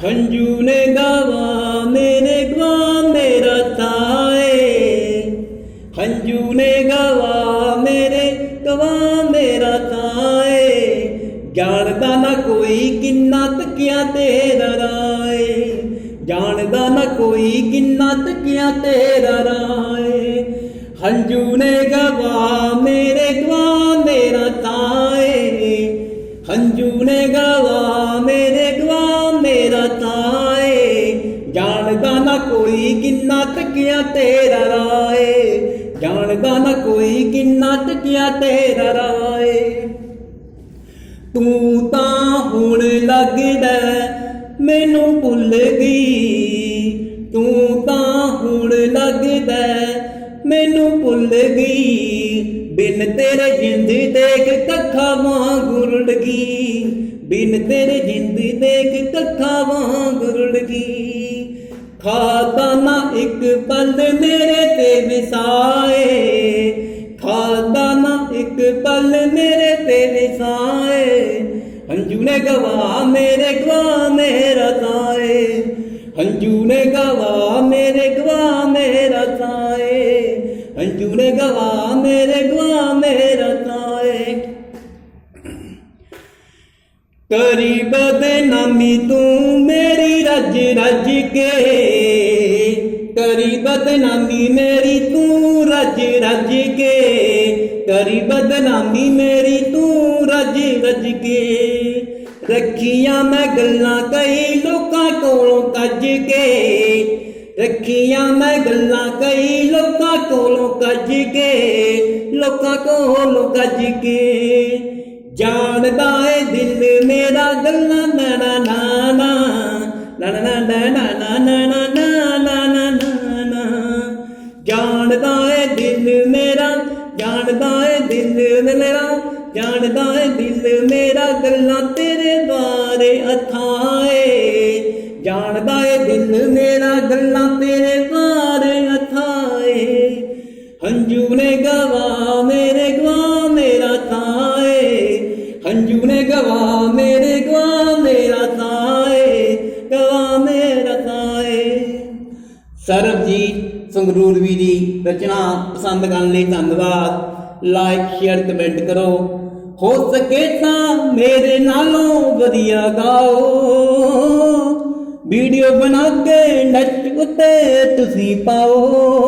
हंजू ने गावा, मेरे ग्वाम मेरा ताए हंजू ने गावा, मेरे गवा मेरा ताए जानदा ना कोई किन्ना तकिया तेरा राए जानदा ना कोई किन्ना तकिया तेरा राए हंजू ने गवा, मेरे गवा मेरा ताए हंजू ने गवा ਮੇਰਾ ਜਾਣਦਾ ਨਾ ਕੋਈ ਕਿੰਨਾ ਤਕਿਆ ਤੇਰਾ ਰਾਏ। ਜਾਣਦਾ ਨਾ ਕੋਈ ਕਿੰਨਾ ਤੱਕਿਆ ਤੇਰਾ ਰਾਏ। ਤੂੰ ਤਾਂ ਹੁਣ ਲੱਗਦਾ ਮੈਨੂੰ ਭੁੱਲ ਗਈ। ਤੂੰ ਤਾਂ ਹੁਣ ਲੱਗਦਾ ਮੈਨੂੰ ਭੁੱਲ ਗਈ। ਬਿਨ ਤੇਰੇ ਜਿੰਦ ਦੇਖ ਕੱਖਾਂ ਵਾਂਗ ਰੁੜ ਗਈ। ਬਿਨ ਤੇਰੇ ਜਿੰਦ ਦੇਖ ਕੱਖਾਂ ਵਾਂਗ ਰੁੜ ਗਈ। ਖਾਦਾ ਨਾ ਇੱਕ ਪਲ ਮੇਰੇ ਤੇ ਵਿਸਾਏ। ਖਾਦਾ ਨਾ ਇੱਕ ਪਲ ਮੇਰੇ ਤੇ ਵਿਸਾਏ। ਹੰਝੂ ਨੇ ਗਵਾ ਮੇਰੇ ਗਵਾ ਮੇਰਾ ਤਾਏ ਹੰਝੂ ਨੇ ਗਵਾ ਮੇਰੇ ਗਵਾ ਮੇਰਾ ਤਾਏ ਹੰਝੂ ਨੇ ਗਵਾ ਮੇਰੇ ਗਵਾ करी बदनामी तू मेरी रज रज के। करी बदनामी मेरी तू रज रज के। करी बदनामी मेरी तू रज रज के। रखिया मैं गल्ला कई लोगों कोलों कज के। रखिया मैं गल्ला कई लोगों कोलों कज के। लोगों कोलों कज के। जानदा है दिल मेरा गल्ला ना ना ना ना ना ना ना ना ना ना ना ना ना ना ना ना है दिल मेरा जानदा है दिल मेरा है दिल मेरा गल्ला तेरे बारे अथाए है दिल मेरा गला तेरे बारे अथाए हंजू ने गवा मेरे गवा ਹੰਝੂ ਨੇ ਗਵਾ ਮੇਰੇ ਗਵਾ ਮੇਰਾ ਤਾਏ ਗਵਾ ਮੇਰਾ ਤਾਏ ਸਰਬਜੀਤ ਸੰਗਰੂਰਵੀ ਦੀ ਰਚਨਾ ਪਸੰਦ ਕਰਨ ਲਈ ਧੰਨਵਾਦ। ਲਾਈਕ ਸ਼ੇਅਰ ਕਮੈਂਟ ਕਰੋ। ਹੋ ਸਕੇ ਤਾਂ ਮੇਰੇ ਨਾਲੋਂ ਵਧੀਆ ਗਾਓ। ਵੀਡੀਓ ਬਣਾ ਕੇ ਨੱਚ ਉੱਤੇ ਤੁਸੀਂ ਪਾਓ।